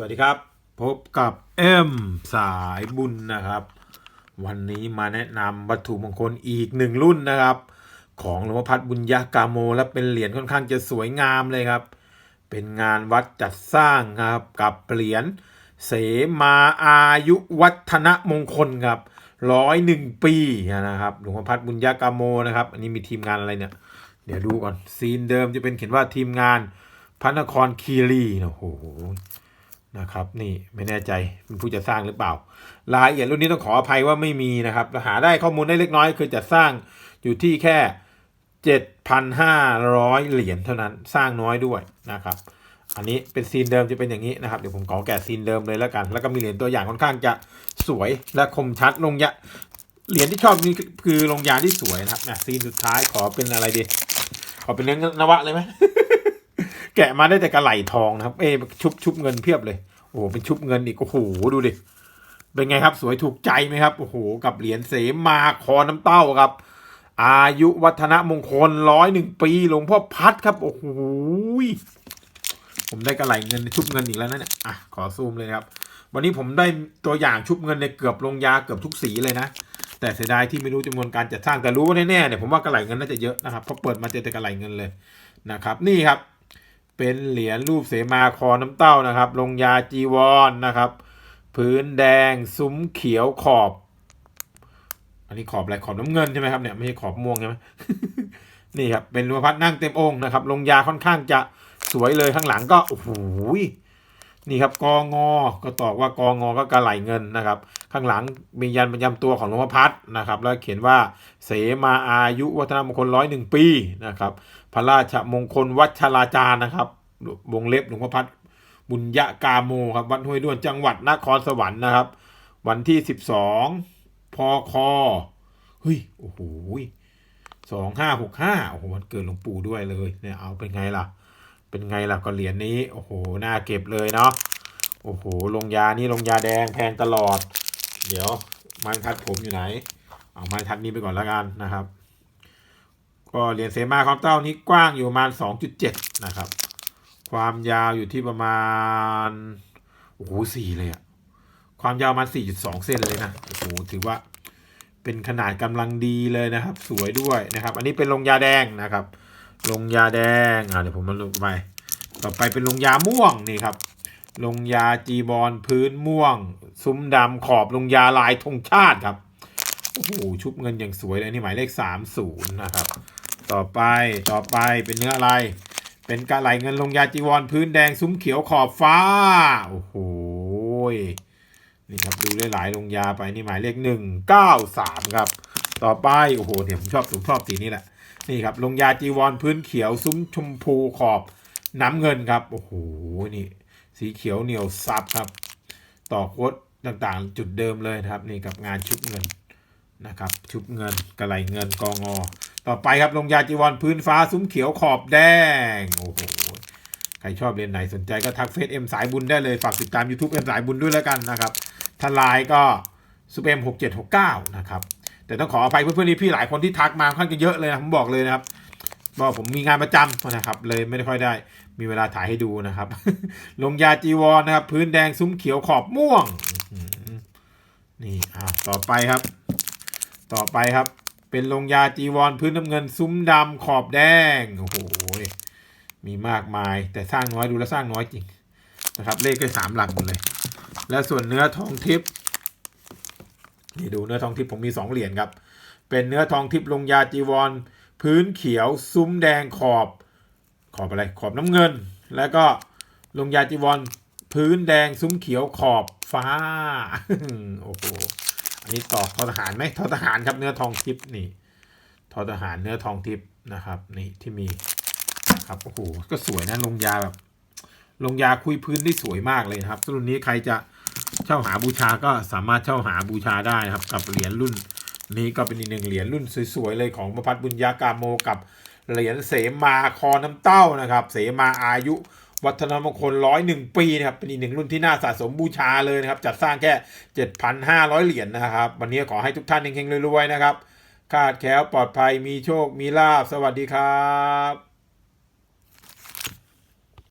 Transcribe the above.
สวัสดีครับ พบกับเอ็มสายบุญนะครับ วันนี้มาแนะนำวัตถุมงคลอีกหนึ่งรุ่นนะครับ ของหลวงพ่อพัดบุญยกาโม และเป็นเหรียญค่อนข้างจะสวยงามเลยครับ เป็นงานวัดจัดสร้างครับกับเหรียญเสมาอายุวัฒนมงคลครับร้อยหนึ่งปีนะครับหลวงพ่อพัดบุญยกาโมนะครับ อันนี้มีทีมงานอะไรเนี่ย เดี๋ยวดูก่อนซีนเดิมจะเป็นเขียนว่าทีมงานพระนครคีรีโอ้โห นะครับนี่ไม่แน่ใจเป็นผู้จะสร้างหรือเปล่ารายละเอียดรุ่นนี้ต้องขออภัยว่าไม่มีนะครับ หาได้ข้อมูลได้เล็กน้อย คือจะสร้างอยู่ที่แค่ 7,500 เหรียญเท่านั้นสร้างน้อยด้วยนะครับ อันนี้เป็นซีนเดิมจะเป็นอย่างนี้นะครับ เดี๋ยวผมขอแกะซีนเดิมเลยแล้วกัน แล้วก็มีเหรียญตัวอย่างค่อนข้างจะสวยและคมชัดลงยะเหรียญที่ชอบนี่คือลงยาที่สวยนะครับนะซีนสุดท้ายขอเป็นอะไรดีขอเป็นเรื่องนวะเลยไหม แกะมาได้แต่กระไหลทองนะครับ เอ้ชุบชุบเงินเพียบเลย โอ้โห เป็นชุบเงินอีก โอ้โห ดูดิ เป็นไงครับ สวยถูกใจไหมครับ โอ้โห กับเหรียญเสมาคอน้ำเต้าครับ อายุวัฒนมงคลร้อยหนึ่งปี หลวงพ่อพัดครับ โอ้โห ผมได้กระไหลเงินชุบเงินอีกแล้วนะเนี่ย อะ ขอซูมเลยครับ วันนี้ผมได้ตัวอย่างชุบเงินในเกือบลงยาเกือบทุกสีเลยนะ แต่เสียดายที่ไม่รู้จำนวนการจัดสร้าง แต่รู้ว่าแน่ๆเนี่ยผมว่ากระไหลเงินน่าจะเยอะนะครับ เพราะเปิดมาเจอแต่กระไหลเงินเลยนะครับ นี่ครับ เป็นเหรียญรูปเสมาคอน้ำเต้านะครับ ลงยาจีวรนนะครับ พื้นแดงซุ้มเขียวขอบ อันนี้ขอบอะไรขอบน้ำเงินใช่ไหมครับเนี่ยไม่ใช่ขอบม่วงใช่ไหมนี่ครับเป็นรูปพัดนั่งเต็มองค์นะครับ ลงยาค่อนข้างจะสวยเลยข้างหลังก็โอ้โห นี่ครับกองอก็ตอกว่ากองอก็กระไหลเงินนะครับ ข้างหลังมียันประจำตัวของหลวงพ่อพัดนะครับ แล้วเขียนว่าเสมาอายุวัฒนมงคลร้อยหนึ่งปีนะครับ พระราชมงคลวัชราจารย์นะครับ วงเล็บหลวงพ่อพัดบุญยะกาโมครับวัดห้วยด้วนจังหวัดนครสวรรค์นะครับ วันที่สิบสองพคเฮ้ยโอ้โหสองห้าหกห้าโอ้โหวันเกิดหลวงปู่ด้วยเลยเนี่ยเอาเป็นไงล่ะ เป็นไงล่ะก็เหรียญนี้ โอ้โหน่าเก็บเลยเนาะโอ้โหลงยานี่ลงยาแดงแพงตลอด เดี๋ยวไม้ทัดผมอยู่ไหน เอาไม้ทัดนี้ไปก่อนล้วกันนะครับ ก็เหรียญเสมาคอมเต้านี้กว้างอยู่ประมาณ 2.7 นะครับ ความยาวอยู่ที่ประมาณโอ้โหสี่เลยอะความยาวประมาณ4.2 เซนเลยนะโอ้โหถือว่าเป็นขนาดกำลังดีเลยนะครับ สวยด้วยนะครับ อันนี้เป็นลงยาแดงนะครับ ลงยาแดงอ่าเดี๋ยวผมมาลงไป ต่อไปเป็นลงยาม่วงนี่ครับ ลงยาจีบอลพื้นม่วง ซุ้มดำขอบลงยาลายธงชาติครับโอ้โหชุบเงินอย่างสวยเลยนี่หมายเลข30นะครับ ต่อไปต่อไปเป็นเนื้ออะไร เป็นกระไหลเงินลงยาจีวรพื้นแดงซุ้มเขียวขอบฟ้าโอ้โหนี่ครับดูหลายลงยาไปนี่หมายเลขหนึ่งเก้าสามครับ ต่อไปโอ้โหเนี่ยผมชอบผมชอบสีนี้แหละ นี่ครับลงยาจีวรพื้นเขียวซุ้มชมพูขอบน้ำเงินครับ โอ้โห นี่ สีเขียวเหนียวซับครับ ต่อโค้ดต่างๆ จุดเดิมเลยนะครับ นี่กับงานชุบเงินนะครับ ชุบเงินกระไหลเงินกองอ ต่อไปครับลงยาจีวรพื้นฟ้าซุ้มเขียวขอบแดง โอ้โห ใครชอบเรียนไหนสนใจก็ทักเฟซเอ็มสายบุญได้เลย ฝากติดตาม YouTube เอ็มสายบุญด้วยแล้วกันนะครับถ้าไลน์ก็ซูเปอร์เอ็มหกเจ็ดหกเก้านะครับ แต่ต้องขออภัยเพื่อนๆพี่หลายคนที่ทักมาค่อนข้างจะเยอะเลยนะผมบอกเลยนะครับว่าผมมีงานประจำนะครับ เลยไม่ได้ค่อยได้ มีเวลาถ่ายให้ดูนะครับ ลงยาจีวรนะครับ พื้นแดงซุ้มเขียวขอบม่วงนี่อ่าต่อไปครับ ต่อไปครับ เป็นลงยาจีวร พื้นน้ำเงินซุ้มดำขอบแดงโอ้โหมีมากมาย แต่สร้างน้อยดูแล้วสร้างน้อยจริงนะครับ เลขก็สามหลักหมดเลย แล้วส่วนเนื้อทองทิพย์ นี่ดูเนื้อทองทิพย์ผมมีสองเหรียญครับ เป็นเนื้อทองทิพย์ลงยาจีวร พื้นเขียวซุ้มแดงขอบ ขอบอะไรขอบน้ำเงิน แล้วก็ลงยาจีวร พื้นแดงซุ้มเขียวขอบฟ้าโอ้โหอันนี้ต่อทอทหารไหมทอทหารครับเนื้อทองทิพย์นี่ทอทหารเนื้อทองทิพย์นะครับนี่ที่มีครับโอ้โหก็สวยนะลงยาแบบลงยาคุยพื้นได้สวยมากเลยครับรุ่นนี้ใครจะ เช่าหาบูชาก็สามารถเช่าหาบูชาได้นะครับ กับเหรียญรุ่น นี้ก็เป็นอีกหนึ่งเหรียญรุ่นสวยๆเลยของประพัฒบุญญากาโมกับเหรียญเสมาคอน้ำเต้านะครับ เสมาอายุวัฒนมงคลร้อยหนึ่งปีนะครับเป็นอีกหนึ่งรุ่นที่น่าสะสมบูชาเลยนะครับ จัดสร้างแค่ 7,500 เหรียญนะครับ วันนี้ขอให้ทุกท่านเฮงๆรวยๆนะครับ คาดแคล้วปลอดภัยมีโชคมีลาบสวัสดีครับ